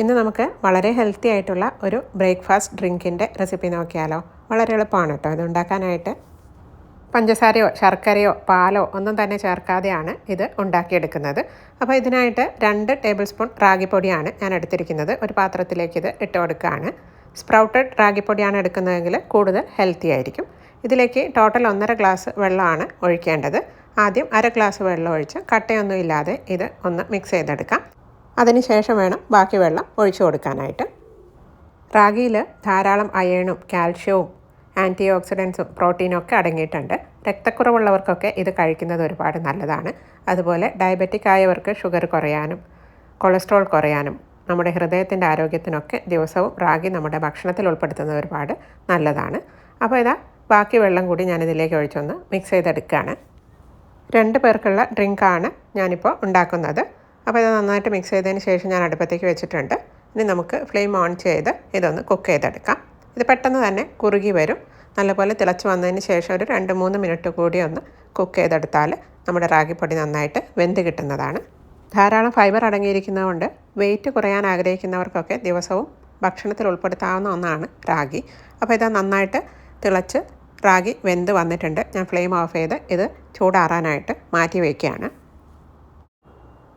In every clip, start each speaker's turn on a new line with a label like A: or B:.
A: ഇന്ന് നമുക്ക് വളരെ ഹെൽത്തി ആയിട്ടുള്ള ഒരു ബ്രേക്ക്ഫാസ്റ്റ് ഡ്രിങ്കിന്റെ റെസിപ്പി നോക്കിയാലോ? വളരെ എളുപ്പമാണ് കേട്ടോ. ഇത് ഉണ്ടാക്കാനായിട്ട് പഞ്ചസാരയോ ശർക്കരയോ പാലോ ഒന്നും തന്നെ ചേർക്കാതെയാണ് ഇത് ഉണ്ടാക്കിയെടുക്കുന്നത്. അപ്പോൾ ഇതിനായിട്ട് രണ്ട് ടേബിൾ സ്പൂൺ റാഗിപ്പൊടിയാണ് ഞാൻ എടുത്തിരിക്കുന്നത്. ഒരു പാത്രത്തിലേക്ക് ഇത് ഇട്ട് കൊടുക്കുകയാണ്. സ്പ്രൗട്ടഡ് റാഗിപ്പൊടിയാണ് എടുക്കുന്നതെങ്കിൽ കൂടുതൽ ഹെൽത്തി ആയിരിക്കും. ഇതിലേക്ക് ടോട്ടൽ ഒന്നര ഗ്ലാസ് വെള്ളമാണ് ഒഴിക്കേണ്ടത്. ആദ്യം അര ഗ്ലാസ് വെള്ളം ഒഴിച്ച് കട്ടയൊന്നും ഇല്ലാതെ ഇത് ഒന്ന് മിക്സ് ചെയ്തെടുക്കാം. അതിനുശേഷം വേണം ബാക്കി വെള്ളം ഒഴിച്ചു കൊടുക്കാനായിട്ട്. റാഗിയിൽ ധാരാളം അയേണും കാൽഷ്യവും ആന്റി ഓക്സിഡൻസും പ്രോട്ടീനും ഒക്കെ അടങ്ങിയിട്ടുണ്ട്. രക്തക്കുറവുള്ളവർക്കൊക്കെ ഇത് കഴിക്കുന്നത് ഒരുപാട് നല്ലതാണ്. അതുപോലെ ഡയബറ്റിക് ആയവർക്ക് ഷുഗർ കുറയാനും കൊളസ്ട്രോൾ കുറയാനും നമ്മുടെ ഹൃദയത്തിന്റെ ആരോഗ്യത്തിനൊക്കെ ദിവസവും റാഗി നമ്മുടെ ഭക്ഷണത്തിൽ ഉൾപ്പെടുത്തുന്നത് ഒരുപാട് നല്ലതാണ്. അപ്പോൾ ഇതാ ബാക്കി വെള്ളം കൂടി ഞാനിതിലേക്ക് ഒഴിച്ചൊന്ന് മിക്സ് ചെയ്തെടുക്കുകയാണ്. രണ്ട് പേർക്കുള്ള ഡ്രിങ്കാണ് ഞാനിപ്പോൾ ഉണ്ടാക്കുന്നത്. അപ്പോൾ ഇത് നന്നായിട്ട് മിക്സ് ചെയ്തതിന് ശേഷം ഞാൻ അടുപ്പത്തേക്ക് വെച്ചിട്ടുണ്ട്. ഇനി നമുക്ക് ഫ്ലെയിം ഓൺ ചെയ്ത് ഇതൊന്ന് കുക്ക് ചെയ്തെടുക്കാം. ഇത് പെട്ടെന്ന് തന്നെ കുറുകി വരും. നല്ലപോലെ തിളച്ച് വന്നതിന് ശേഷം ഒരു രണ്ട് മൂന്ന് മിനിറ്റ് കൂടി ഒന്ന് കുക്ക് ചെയ്തെടുത്താൽ നമ്മുടെ റാഗിപ്പൊടി നന്നായിട്ട് വെന്ത് കിട്ടുന്നതാണ്. ധാരാളം ഫൈബർ അടങ്ങിയിരിക്കുന്നതുകൊണ്ട് വെയിറ്റ് കുറയാൻ ആഗ്രഹിക്കുന്നവർക്കൊക്കെ ദിവസവും ഭക്ഷണത്തിൽ ഉൾപ്പെടുത്താവുന്ന ഒന്നാണ് റാഗി. അപ്പോൾ ഇത് നന്നായിട്ട് തിളച്ച് റാഗി വെന്ത് വന്നിട്ടുണ്ട്. ഞാൻ ഫ്ലെയിം ഓഫ് ചെയ്ത് ഇത് ചൂടാറാനായിട്ട് മാറ്റി വയ്ക്കുകയാണ്.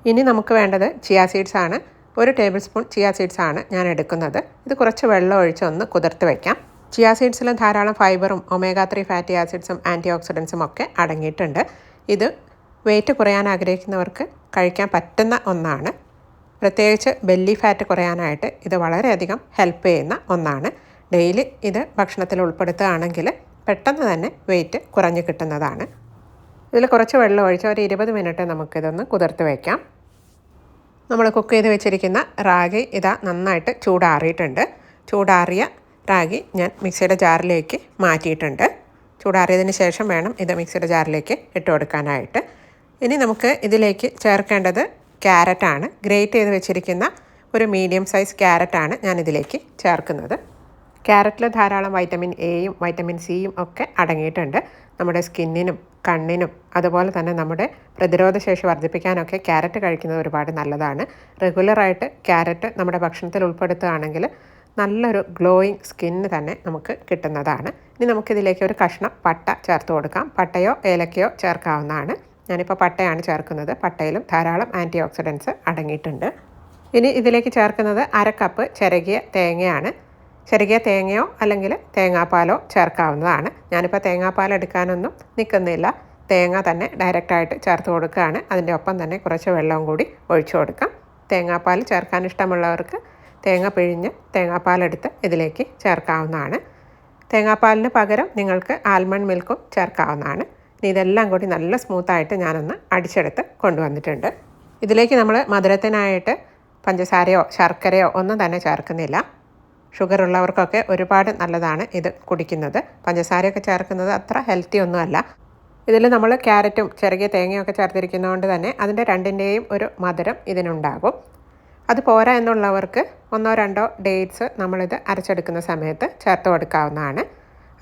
A: ഇനി നമുക്ക് വേണ്ടത് ചിയാ സീഡ്സ് ആണ്. ഒരു ടേബിൾ സ്പൂൺ ചിയാ സീഡ്സ് ആണ് ഞാൻ എടുക്കുന്നത്. ഇത് കുറച്ച് വെള്ളം ഒഴിച്ച് ഒന്ന് കുതിർത്ത് വയ്ക്കാം ചിയാ സീഡ്സിൽ ധാരാളം ഫൈബറും ഒമേഗ ത്രീ ഫാറ്റി ആസിഡ്സും ആന്റി ഓക്സിഡൻസും ഒക്കെ അടങ്ങിയിട്ടുണ്ട്. ഇത് വെയിറ്റ് കുറയാൻ ആഗ്രഹിക്കുന്നവർക്ക് കഴിക്കാൻ പറ്റുന്ന ഒന്നാണ്. പ്രത്യേകിച്ച് ബെല്ലി ഫാറ്റ് കുറയാനായിട്ട് ഇത് വളരെയധികം ഹെൽപ്പ് ചെയ്യുന്ന ഒന്നാണ്. ഡെയിലി ഇത് ഭക്ഷണത്തിൽ ഉൾപ്പെടുത്തുകയാണെങ്കിൽ പെട്ടെന്ന് തന്നെ വെയിറ്റ് കുറഞ്ഞു കിട്ടുന്നതാണ്. ഇതിൽ കുറച്ച് വെള്ളം ഒഴിച്ച് ഒരു ഇരുപത് മിനിറ്റ് നമുക്കിതൊന്ന് കുതിർത്ത് വയ്ക്കാം നമ്മൾ കുക്ക് ചെയ്ത് വെച്ചിരിക്കുന്ന റാഗി ഇതാ നന്നായിട്ട് ചൂടാറിയിട്ടുണ്ട്. ചൂടാറിയ റാഗി ഞാൻ മിക്സിയുടെ ജാറിലേക്ക് മാറ്റിയിട്ടുണ്ട്. ചൂടാറിയതിന് ശേഷം വേണം ഇത് മിക്സിയുടെ ജാറിലേക്ക് ഇട്ട് കൊടുക്കാനായിട്ട്. ഇനി നമുക്ക് ഇതിലേക്ക് ചേർക്കേണ്ടത് ക്യാരറ്റാണ്. ഗ്രേറ്റ് ചെയ്ത് വെച്ചിരിക്കുന്ന ഒരു മീഡിയം സൈസ് ക്യാരറ്റാണ് ഞാൻ ഇതിലേക്ക് ചേർക്കുന്നത്. ക്യാരറ്റിൽ ധാരാളം വൈറ്റമിൻ എയും വൈറ്റമിൻ സിയും ഒക്കെ അടങ്ങിയിട്ടുണ്ട്. നമ്മുടെ സ്കിന്നിനും കണ്ണിനും അതുപോലെ തന്നെ നമ്മുടെ പ്രതിരോധശേഷി വർദ്ധിപ്പിക്കാനൊക്കെ ക്യാരറ്റ് കഴിക്കുന്നത് ഒരുപാട് നല്ലതാണ്. റെഗുലറായിട്ട് ക്യാരറ്റ് നമ്മുടെ ഭക്ഷണത്തിൽ ഉൾപ്പെടുത്തുകയാണെങ്കിൽ നല്ലൊരു ഗ്ലോയിങ് സ്കിന്ന് തന്നെ നമുക്ക് കിട്ടുന്നതാണ്. ഇനി നമുക്കിതിലേക്ക് ഒരു കഷ്ണം പട്ട ചേർത്ത് കൊടുക്കാം. പട്ടയോ ഏലക്കയോ ചേർക്കാവുന്നതാണ്. ഞാനിപ്പോൾ പട്ടയാണ് ചേർക്കുന്നത്. പട്ടയിലും ധാരാളം ആന്റി ഓക്സിഡൻസ് അടങ്ങിയിട്ടുണ്ട്. ഇനി ഇതിലേക്ക് ചേർക്കുന്നത് അര കപ്പ് ചിരകിയ തേങ്ങയാണ്. ചെറുകിയ തേങ്ങയോ അല്ലെങ്കിൽ തേങ്ങാപ്പാലോ ചേർക്കാവുന്നതാണ്. ഞാനിപ്പോൾ തേങ്ങാപ്പാൽ എടുക്കാനൊന്നും നിൽക്കുന്നില്ല. തേങ്ങ തന്നെ ഡയറക്റ്റായിട്ട് ചേർത്ത് കൊടുക്കുകയാണ്. അതിന്റെ ഒപ്പം തന്നെ കുറച്ച് വെള്ളവും കൂടി ഒഴിച്ചു കൊടുക്കാം. തേങ്ങാപ്പാൽ ചേർക്കാൻ ഇഷ്ടമുള്ളവർക്ക് തേങ്ങ പിഴിഞ്ഞ് തേങ്ങാപ്പാലെടുത്ത് ഇതിലേക്ക് ചേർക്കാവുന്നതാണ്. തേങ്ങാപ്പാലിന് പകരം നിങ്ങൾക്ക് ആൽമണ്ട് മിൽക്കും ചേർക്കാവുന്നതാണ്. ഇതെല്ലാം കൂടി നല്ല സ്മൂത്തായിട്ട് ഞാനൊന്ന് അടിച്ചെടുത്ത് കൊണ്ടുവന്നിട്ടുണ്ട്. ഇതിലേക്ക് നമ്മൾ മധുരത്തിനായിട്ട് പഞ്ചസാരയോ ശർക്കരയോ ഒന്നും തന്നെ ചേർക്കുന്നില്ല. ഷുഗർ ഉള്ളവർക്കൊക്കെ ഒരുപാട് നല്ലതാണ് ഇത് കുടിക്കുന്നത്. പഞ്ചസാരയൊക്കെ ചേർക്കുന്നത് അത്ര ഹെൽത്തി ഒന്നുമല്ല. ഇതിൽ നമ്മൾ ക്യാരറ്റും ചെറിയ തേങ്ങയൊക്കെ ചേർത്തിരിക്കുന്നതുകൊണ്ട് തന്നെ അതിന്റെ രണ്ടിന്റെയും ഒരു മധുരം ഇതിനുണ്ടാകും. അത് പോരാ എന്നുള്ളവർക്ക് ഒന്നോ രണ്ടോ ഡേറ്റ്സ് നമ്മളിത് അരച്ചെടുക്കുന്ന സമയത്ത് ചേർത്ത് കൊടുക്കാവുന്നതാണ്.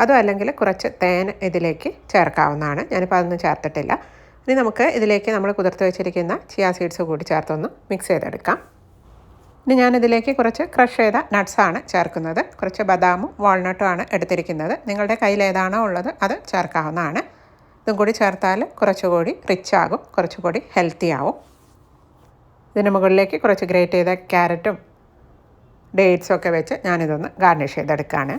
A: അതും അല്ലെങ്കിൽ കുറച്ച് തേൻ ഇതിലേക്ക് ചേർക്കാവുന്നതാണ്. ഞാനിപ്പോൾ അതൊന്നും ചേർത്തിട്ടില്ല. ഇനി നമുക്ക് ഇതിലേക്ക് നമ്മൾ കുതിർത്ത് വെച്ചിരിക്കുന്ന ചിയാ സീഡ്സ് കൂടി ചേർത്തൊന്ന് മിക്സ് ചെയ്തെടുക്കാം. ഇനി ഞാനിതിലേക്ക് കുറച്ച് ക്രഷ് ചെയ്ത നട്ട്സാണ് ചേർക്കുന്നത്. കുറച്ച് ബദാമും വാൾനട്ടും ആണ് എടുത്തിരിക്കുന്നത്. നിങ്ങളുടെ കയ്യിൽ ഏതാണോ ഉള്ളത് അത് ചേർക്കാവുന്നതാണ്. ഇതും കൂടി ചേർത്താൽ കുറച്ചുകൂടി റിച്ച് ആകും കുറച്ചുകൂടി ഹെൽത്തി ആവും. ഇതിന് മുകളിലേക്ക് കുറച്ച് ഗ്രേറ്റ് ചെയ്ത ക്യാരറ്റും ഡേറ്റ്സും ഒക്കെ വെച്ച് ഞാനിതൊന്ന് ഗാർണിഷ് ചെയ്തെടുക്കുകയാണ്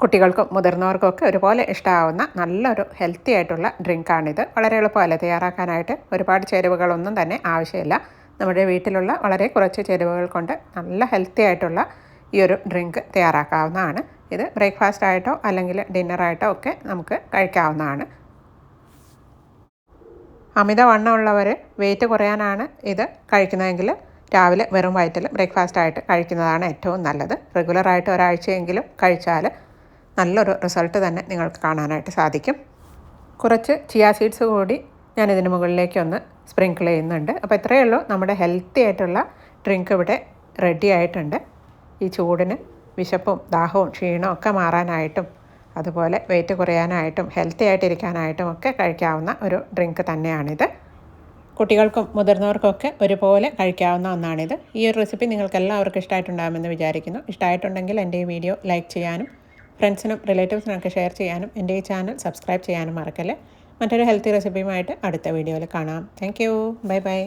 A: കുട്ടികൾക്കും മുതിർന്നവർക്കും ഒക്കെ ഒരുപോലെ ഇഷ്ടമാവുന്ന നല്ലൊരു ഹെൽത്തി ആയിട്ടുള്ള ഡ്രിങ്കാണിത് വളരെ എളുപ്പമല്ല? തയ്യാറാക്കാനായിട്ട് ഒരുപാട് ചേരുവകളൊന്നും തന്നെ ആവശ്യമില്ല. നമ്മുടെ വീട്ടിലുള്ള വളരെ കുറച്ച് ചേരുവകൾ കൊണ്ട് നല്ല ഹെൽത്തി ആയിട്ടുള്ള ഈ ഒരു ഡ്രിങ്ക് തയ്യാറാക്കാവുന്നതാണ്. ഇത് ബ്രേക്ക്ഫാസ്റ്റ് ആയിട്ടോ അല്ലെങ്കിൽ ഡിന്നറായിട്ടോ ഒക്കെ നമുക്ക് കഴിക്കാവുന്നതാണ്. അമിതവണ്ണമുള്ളവർ വെയിറ്റ് കുറയാനാണ് ഇത് കഴിക്കുന്നതെങ്കിൽ രാവിലെ വെറും വയറ്റിൽ ബ്രേക്ക്ഫാസ്റ്റ് ആയിട്ട് കഴിക്കുന്നതാണ് ഏറ്റവും നല്ലത്. റെഗുലറായിട്ട് ഒരാഴ്ചയെങ്കിലും കഴിച്ചാൽ നല്ലൊരു റിസൾട്ട് തന്നെ നിങ്ങൾക്ക് കാണാനായിട്ട് സാധിക്കും. കുറച്ച് ചിയാ സീഡ്സ് കൂടി ഞാനിതിന് മുകളിലേക്കൊന്ന് സ്പ്രിങ്കിൾ ചെയ്യുന്നുണ്ട്. അപ്പോൾ ഇത്രയേ ഉള്ളൂ. നമ്മുടെ ഹെൽത്തി ആയിട്ടുള്ള ഡ്രിങ്ക് ഇവിടെ റെഡി ആയിട്ടുണ്ട്. ഈ ചൂടിന് വിശപ്പും ദാഹവും ക്ഷീണവും ഒക്കെ മാറാനായിട്ടും അതുപോലെ വെയിറ്റ് കുറയാനായിട്ടും ഹെൽത്തി ആയിട്ടിരിക്കാനായിട്ടും ഒക്കെ കഴിക്കാവുന്ന ഒരു ഡ്രിങ്ക് തന്നെയാണിത്. കുട്ടികൾക്കും മുതിർന്നവർക്കൊക്കെ ഒരുപോലെ കഴിക്കാവുന്ന ഒന്നാണിത്. ഈ ഒരു റെസിപ്പി നിങ്ങൾക്ക് എല്ലാവർക്കും ഇഷ്ടമായിട്ടുണ്ടാകുമെന്ന് വിചാരിക്കുന്നു. ഇഷ്ടമായിട്ടുണ്ടെങ്കിൽ എന്റെ ഈ വീഡിയോ ലൈക്ക് ചെയ്യാനും ഫ്രണ്ട്സിനും റിലേറ്റീവ്സിനൊക്കെ ഷെയർ ചെയ്യാനും എന്റെ ഈ ചാനൽ സബ്സ്ക്രൈബ് ചെയ്യാനും മറക്കല്ലേ? മറ്റൊരു ഹെൽത്തി റെസിപ്പിയുമായിട്ട് അടുത്ത വീഡിയോയിൽ കാണാം. Thank you bye bye